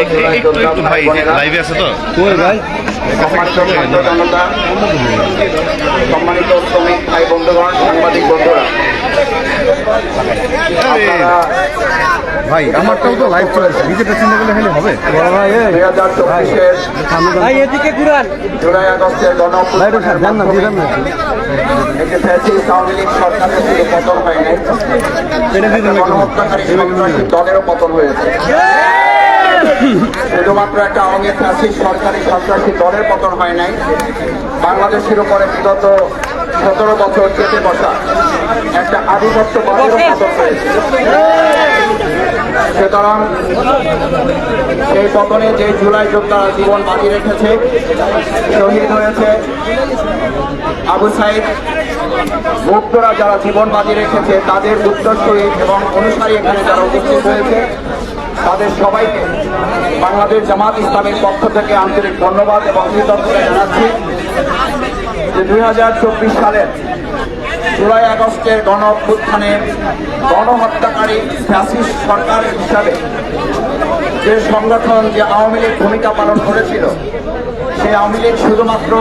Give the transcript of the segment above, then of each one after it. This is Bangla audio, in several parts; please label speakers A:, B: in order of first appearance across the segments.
A: একটু একটু
B: ভাই
A: লাইভে আছে তো
C: কই ভাই
B: সম্মানিত শ্রমিক ভাই বন্ধুগণ সাংবাদিক বন্ধুরা
A: ভাই আমারটাও তো লাইভ চলছে নিজেটা চিন্তা করলে হলে হবে।
B: দুই হাজার দলেরও পতন হয়েছে শুধুমাত্র একটা আওয়ামী ফ্যাসিস্ট সরকারি সন্ত্রাসী দলের পতন হয় নাই। বাংলাদেশের উপরে বিগত সতেরো বছর চেপে বসা একটা আধিপত্য বাদেরও পতন হয়েছে। সুতরাং সেই পতনে যে জুলাই যোদ্ধারা জীবন বাজি রেখেছে শহীদ হয়েছে আবু সাইদ। মুক্তরা যারা জীবন বাজি রেখেছে তাদের উত্তরসূরি এবং অনুসারী এখানে যারা উপস্থিত হয়েছে তাদের সবাইকে বাংলাদেশ জামাত ইসলামের পক্ষ থেকে আন্তরিক ধন্যবাদ এবং কৃতজ্ঞতা জানাচ্ছি যে দুই হাজার চব্বিশ সালের জুলাই আগস্টের গণ অভ্যুত্থানে গণহত্যাকারী ফ্যাসিস্ট সরকার হিসাবে যে সংগঠন যে আওয়ামী লীগ ভূমিকা পালন করেছিল, সেই আওয়ামী লীগ শুধুমাত্র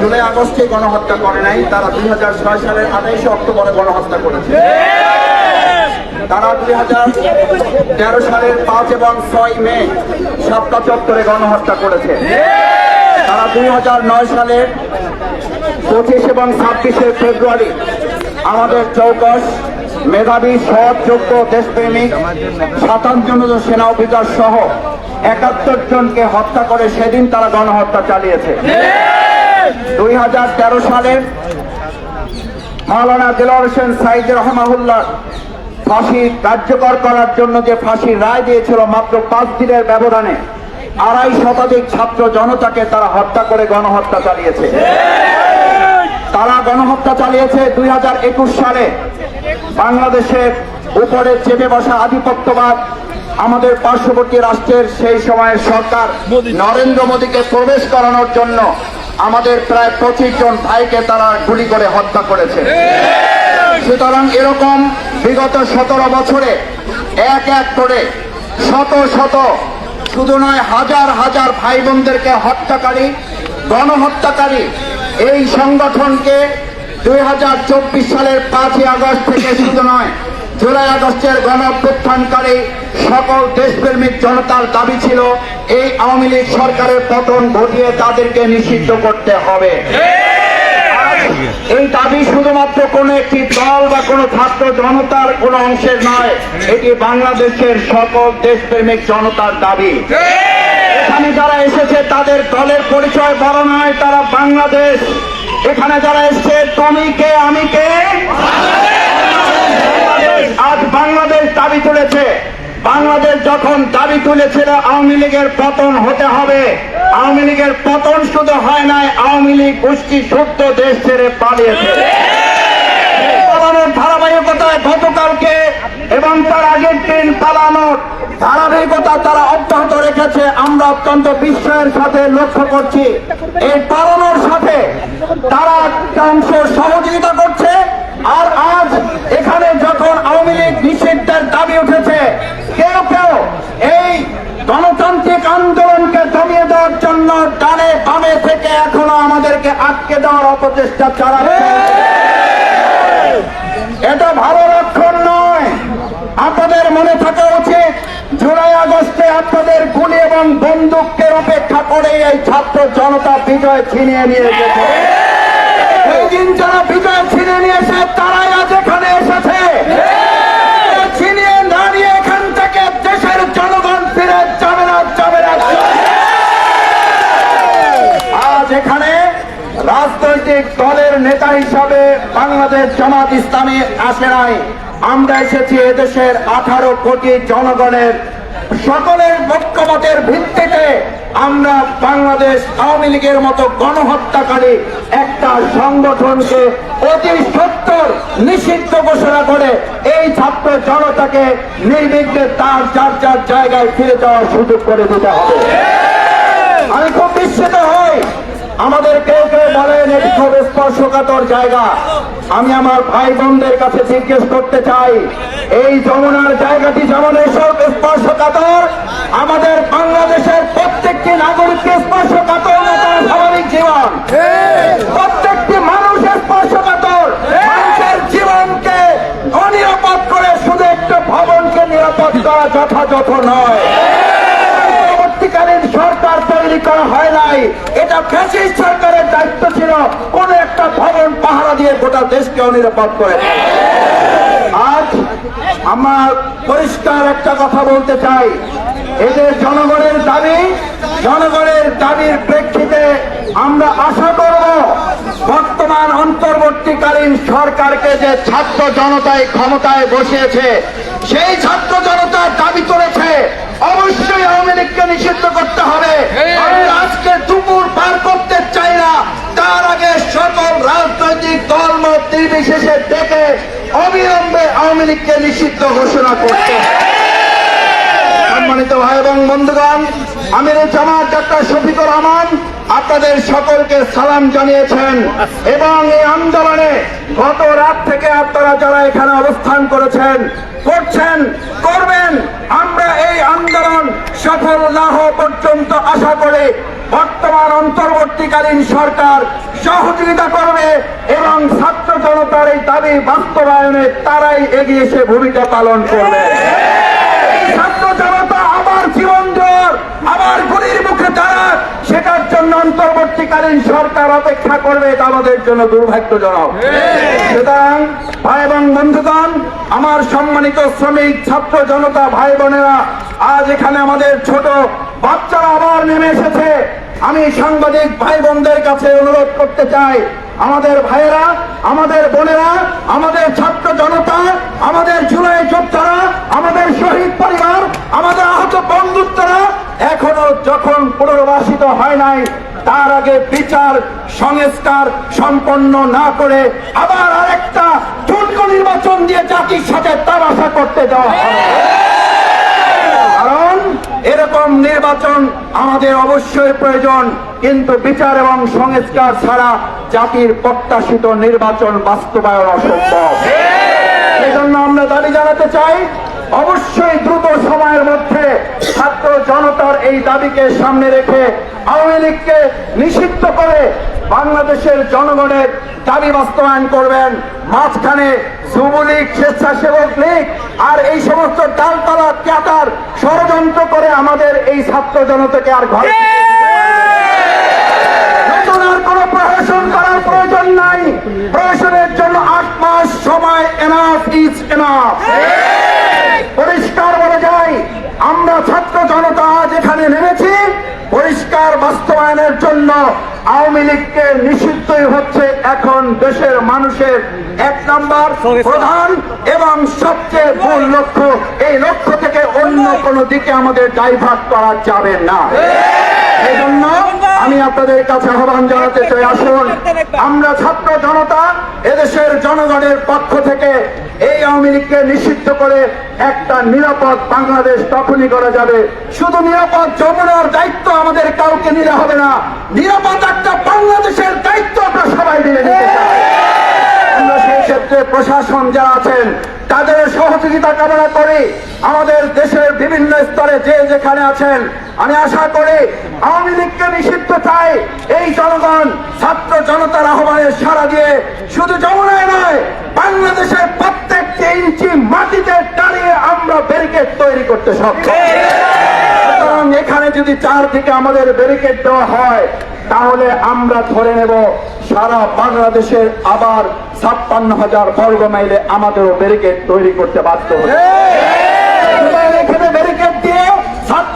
B: জুলাই আগস্টে গণহত্যা করে নাই, তারা দুই হাজার ছয় সালের আঠাইশে অক্টোবরে গণহত্যা করেছে। তারা দুই হাজার তেরো সালের পাঁচ এবং ছয় মে সাতটা চত্বরে গণহত্যা করেছে। তারা দুই হাজার নয় সালের পঁচিশ এবং ছাব্বিশে ফেব্রুয়ারি আমাদের চৌকস, মেধাবী সৎ যোগ্য দেশপ্রেমিক, সাতান্ন জন সেনা অফিসার সহ একাত্তর জনকে হত্যা করে সেদিন তারা গণহত্যা চালিয়েছে। দুই হাজার তেরো সালের মাওলানা দিলর হোসেন সাইদ রহমাহুল্লাহ ফাঁসি কার্যকর করার জন্য যে ফাঁসির রায় দিয়েছিল মাত্র পাঁচ দিনের ব্যবধানে, আড়াই শতাধিক ছাত্র জনতাকে তারা হত্যা করে গণহত্যা চালিয়েছে। তারা গণহত্যা চালিয়েছে দুই হাজার একুশ সালে। বাংলাদেশের উপরে চেপে বসা আধিপত্যবাদ আমাদের পার্শ্ববর্তী রাষ্ট্রের সেই সময়ের সরকার নরেন্দ্র মোদীকে প্রবেশ করানোর জন্য আমাদের প্রায় পঁচিশ জন ভাইকে তারা গুলি করে হত্যা করেছে। সুতরাং এরকম বিগত সতেরো বছরে এক এক করে শত শত, শুধু নয়, হাজার হাজার ভাই বোনদেরকে হত্যাকারী, গণহত্যাকারী এই সংগঠনকে দুই হাজার চব্বিশ সালের পাঁচই আগস্ট থেকে শুধু নয়, জুলাই আগস্টের গণ সকল দেশপ্রেমিক জনতার দাবি ছিল, এই আওয়ামী লীগ সরকারের পতন ঘটিয়ে তাদেরকে নিষিদ্ধ করতে হবে। এই দাবি শুধুমাত্র কোন একটি দল বা কোন ছাত্র জনতার কোন অংশের নয়, এটি বাংলাদেশের সকল দেশপ্রেমিক জনতার দাবি। এখানে যারা এসেছে, তাদের দলের পরিচয় বড় নয় তারা বাংলাদেশ। এখানে যারা এসছে, তুমি কে, আমি কে? আজ বাংলাদেশ দাবি তুলেছে। বাংলাদেশ যখন দাবি তুলেছিল আওয়ামী লীগের পতন হতে হবে, আওয়ামী লীগের পতন শুধু হয় নাই, আওয়ামী লীগ গোষ্ঠী সত্য দেশ ছেড়ে পালিয়েছে। ধারাবাহিকতায় গতকালকে এবং তার আগের দিন পালানোর ধারাবাহিকতা তারা অব্যাহত রেখেছে, আমরা অত্যন্ত বিস্ময়ের সাথে লক্ষ্য করছি। এই পালানোর সাথে তারা অংশ সহযোগিতা করছে আর আজ এখানে যখন আওয়ামী লীগ নিষিদ্ধের দাবি উঠেছে, কেউ কেউ এই গণতান্ত্রিক আন্দোলনকে দমিয়ে দেওয়ার জন্য ডানে বামে থেকে এখনও আমাদেরকে আটকে দেওয়ার অপচেষ্টা চালাচ্ছে। এটা ভালো লক্ষণ নয়। আপনাদের মনে থাকা উচিত, জুলাই আগস্টে আপনাদের গুলি এবং বন্দুকের অপেক্ষা করে এই ছাত্র জনতা বিজয় ছিনিয়ে নিয়ে গেছে। এই দিন যারা নিয়েছে তারাই আজ এখানে এসেছে। ছিনিয়ে না এখান থেকে দেশের জনগণ ফিরে যাবে না যাবে না। আজ এখানে রাজনৈতিক দলের নেতা হিসাবে বাংলাদেশ জামাত ইসলামী আসে নাই। আমরা এসেছি এদেশের আঠারো কোটি জনগণের সকলের ঐক্যমতের ভিত্তিতে আমরা বাংলাদেশ আওয়ামী লীগের মতো গণহত্যাকারী একটা সংগঠনকে অতি সত্তর নিষিদ্ধ ঘোষণা করে এই ছাত্র জনতাকে নির্বিঘ্নে তার চার চার জায়গায় ফিরে যাওয়ার সুযোগ করে দিতে হবে। আমি খুব বিস্মিত হই। আমাদের কেউ কেউ বলেন, এটি খুব স্পর্শকাতর জায়গা। আমি আমার ভাই বোনদের কাছে জিজ্ঞেস করতে চাই, এই যমুনার জায়গাটি যেমন এসব স্পর্শকাতর, আমাদের বাংলাদেশের প্রত্যেকটি নাগরিককে স্পর্শকাতর না তার স্বাভাবিক জীবন। প্রত্যেকটি মানুষ স্পর্শকাতর মানুষের জীবনকে অনিরাপদ করে শুধু একটা ভবনকে নিরাপদ করা যথাযথ নয়। সরকার তৈরি করা হয় নাই। এটা ফ্যাসিস্ট সরকারের দায়িত্ব ছিল, কোন একটা ভবন পাহারা দিয়ে গোটা দেশকে অনিরাপদ করে। আজ আমার পরিষ্কার একটা কথা বলতে চাই। এদের জনগণের দাবি, জনগণের দাবির প্রেক্ষিতে আমরা আশা করব বর্তমান অন্তর্বর্তীকালীন সরকারকে যে ছাত্র জনতায় ক্ষমতায় বসিয়েছে, সেই ছাত্র জনতার দাবি তুলেছে অবশ্যই আওয়ামী লীগকে নিষিদ্ধ করতে হবে আজকে দুপুর পার করতে চাই না, তার আগে সকল রাজনৈতিক দল মত নির্বিশেষে ডেকে অবিলম্বে আওয়ামী লীগকে নিষিদ্ধ ঘোষণা করতে। সম্মানিত ভাই এবং বন্ধুগণ, আমির জামাত ডাক্তার শফিকুর রহমান আপনাদের সকলকে সালাম জানিয়েছেন এবং এই আন্দোলনে গত রাত থেকে আপনারা যারা এখানে অবস্থান করেছেন, করছেন, করবেন, আমরা এই আন্দোলন সফল না হওয়া পর্যন্ত আশা করে বর্তমান অন্তর্বর্তীকালীন সরকার সহযোগিতা করবে এবং ছাত্র জনতার এই দাবি বাস্তবায়নে তারাই এগিয়ে এসে ভূমিকা পালন করবে। সেটার জন্য অন্তর্বর্তীকালীন সরকার অপেক্ষা করবে এটা আমাদের জন্য দুর্ভাগ্যজনক। সুতরাং ভাই এবং বন্ধুগণ আমার সম্মানিত শ্রমিক ছাত্র জনতা ভাই বোনেরা আজ এখানে আমাদের ছোট বাচ্চারা আবার নেমে এসেছে। আমি সাংবাদিক ভাই বোনদের কাছে অনুরোধ করতে চাই আমাদের ভাইয়েরা আমাদের বোনেরা আমাদের ছাত্র জনতা আমাদের জুলাই যোদ্ধারা আমাদের শহীদ পরিবার আমাদের আহত বন্ধুত্বরা এখনও যখন পুনর্বাসিত হয় নাই, তার আগে বিচার সংস্কার সম্পন্ন না করে আবার আরেকটা ঠুনকো নির্বাচন দিয়ে জাতির সাথে তামাশা করতে দেওয়া হবে। কারণ এরকম নির্বাচন আমাদের অবশ্যই প্রয়োজন, কিন্তু বিচার এবং সংস্কার ছাড়া জাতির প্রত্যাশিত নির্বাচন বাস্তবায়ন অসম্ভব। সেজন্য আমরা দাবি জানাতে চাই, অবশ্যই দ্রুত সময়ের মধ্যে ছাত্র জনতার এই দাবিকে সামনে রেখে আওয়ামী লীগকে নিষিদ্ধ করে বাংলাদেশের জনগণের দাবি বাস্তবায়ন করবেন। মাঝখানে যুবলীগ, স্বেচ্ছাসেবক লীগ আর এই সমস্ত ডালতলা ক্যাটার ষড়যন্ত্র করে আমাদের এই ছাত্র জনতাকে আর ঘরে নতুন আর কোনো প্রহসন করার প্রয়োজন নাই প্রহসনের জন্য আট মাস সময় এনাফ ইজ এনাফ পরিষ্কার বলে যাই আমরা ছাত্র জনতা আজ এখানে নেমেছি পরিষ্কার বাস্তবায়নের জন্য আওয়ামী লীগকে নিষিদ্ধই হচ্ছে এখন দেশের মানুষের এক নম্বর প্রধান এবং সবচেয়ে মূল লক্ষ্য। এই লক্ষ্য থেকে অন্য কোনো দিকে আমাদের ডাইভার্ট করা যাবে না। এই জন্য আমি আপনাদের কাছে আহ্বান জানাতে চাই আসুন। আমরা ছাত্র জনতা এদেশের জনগণের পক্ষ থেকে এই আওয়ামী লীগকে নিষিদ্ধ করে একটা নিরাপদ বাংলাদেশ তখনই করা যাবে। শুধু নিরাপদ যমুনার দায়িত্ব আমাদের কাউকে নিতে হবে না নিরাপদ একটা বাংলাদেশের দায়িত্ব আমরা সবাই মিলে নিতে চাই। আমরা সেই ক্ষেত্রে প্রশাসন যারা আছেন সহযোগিতা কামনা করি আমাদের দেশের বিভিন্ন স্তরে যে যেখানে আছেন, আমি আশা করি আওয়ামী লীগকে নিষিদ্ধ চাই। এই জনগণ ছাত্র জনতার আহ্বানে সারা দিয়ে শুধু যমুনায় নয়, বাংলাদেশের প্রত্যেকটি ইঞ্চি মাটিতে দাঁড়িয়ে আমরা ব্যারিকেড তৈরি করতে সক্ষম। এখানে যদি চারদিকে আমাদের ব্যারিকেড দেওয়া হয়, তাহলে আমরা ধরে নেব সারা বাংলাদেশের আবার ছাপ্পান্ন হাজার বর্গ মাইলে আমাদেরও ব্যারিকেড তৈরি করতে বাধ্য হবে সুতরাং এখানে ব্যারিকেড দিয়ে ছাত্র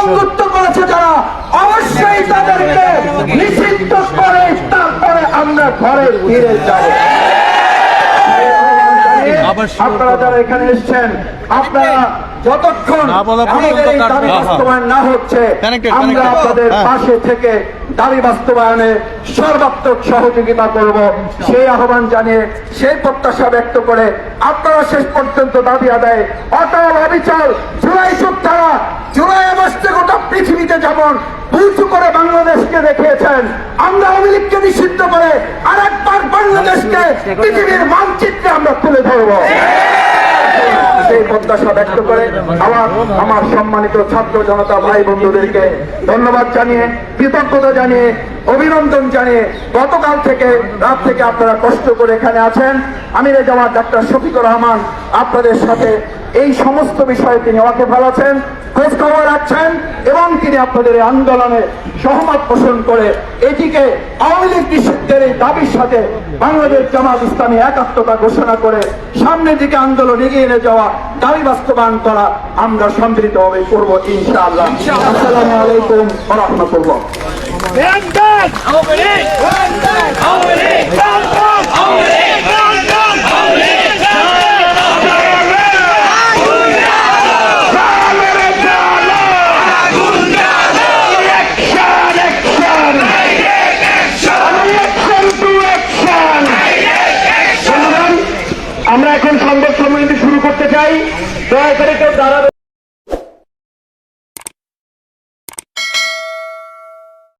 B: বন্ধুত্ব করেছে যারা অবশ্যই তাদেরকে নিষিদ্ধ করে তারপরে আমরা ঘরে ফিরে যাব। আপনারা যারা এখানে এসেছেন আপনারা যতক্ষণ দাবি বাস্তবায়ন না হচ্ছে আমরা আপনাদের
A: হ্যাঁ।
B: পাশে থেকে দাবি বাস্তবায়নে সর্বাত্মক সহযোগিতা করব। সেই আহ্বান জানিয়ে সেই প্রত্যাশা ব্যক্ত করে আপনারা শেষ পর্যন্ত দাবি আদায়। অটল অবিচল জুলাই যোদ্ধারা জুলাই আগস্টে গোটা পৃথিবীতে যেমন উঁচু করে বাংলাদেশকে দেখিয়েছেন, আমরা আওয়ামী লীগকে নিষিদ্ধ করে আরেকবার বাংলাদেশকে পৃথিবীর মানচিত্রে আমরা তুলে ধরবো। করে আমার সম্মানিত ছাত্র জনতা ভাই ধন্যবাদ জানিয়ে, কৃতজ্ঞতা জানিয়ে, অভিনন্দন জানিয়ে গতকাল থেকে, রাত থেকে আপনারা কষ্ট করে এখানে আছেন। ডাক্তার রহমান আপনাদের সাথে এই সমস্ত বিষয়ে তিনি ওয়াকে আছেন খোঁজ খবর রাখছেন এবং তিনি আপনাদের এই আন্দোলনে সহমত পোষণ করে এটিকে আওয়ামী লীগ নিষিদ্ধের এই দাবির সাথে বাংলাদেশ জামাত ইসলামী একাত্মতা ঘোষণা করে সামনের দিকে আন্দোলন এগিয়ে নিয়ে যাওয়া, দাবি বাস্তবায়ন করা আমরা সম্মিলিতভাবে করব ইনশাআল্লাহ। আসসালামু আলাইকুম রহমতুল্লাহ।